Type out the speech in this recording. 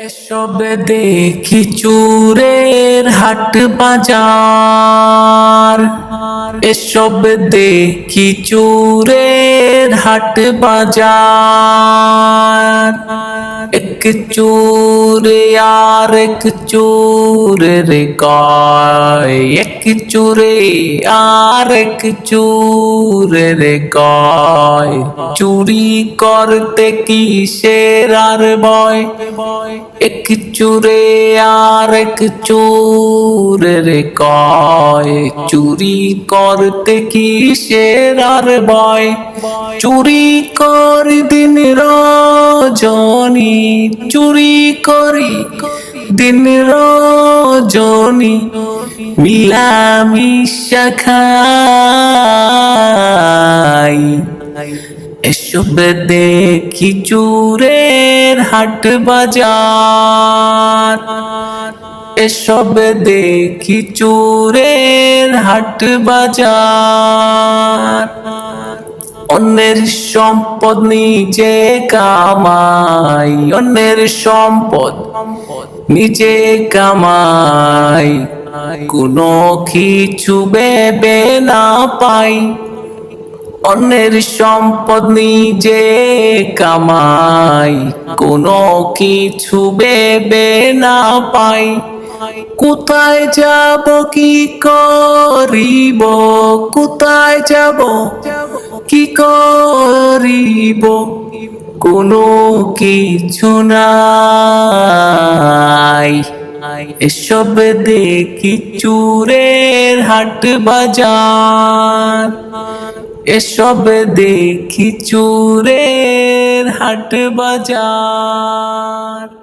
এসব দেখি চুরের হাট বাজার। এসব দেখি চুরের হাট বাজার। এক চুরে আর এক চুরে রে কয় এক চুরে আর এক চুরে রে কয় চুরি করতে কিসের আর বয় এক চুরে আর এক চুরে রে কয় চুরি করতে কিসের আর বয় চুরি করি দিন রজনী চুরি করি দিন রজনী মিলামিশা খাই। এসব দেখি চুরের হাট বাজার। এসব দেখি চুরের হাট বাজার। সম্পদ নিজে কামাই, অন্যের সম্পদ নিজে কামাই। কোনো কিছু বেবে না পাই, অন্যের সম্পদ নিজে কামাই। কোনো কিছু বেবে না পাই, কোথায় যাব, কি করিব, কোথায় যাব, কি করিব কোনো কিছু নাই। এসব দেখি চুরের হাট বাজার। এসব দেখি চুরের হাট বাজার।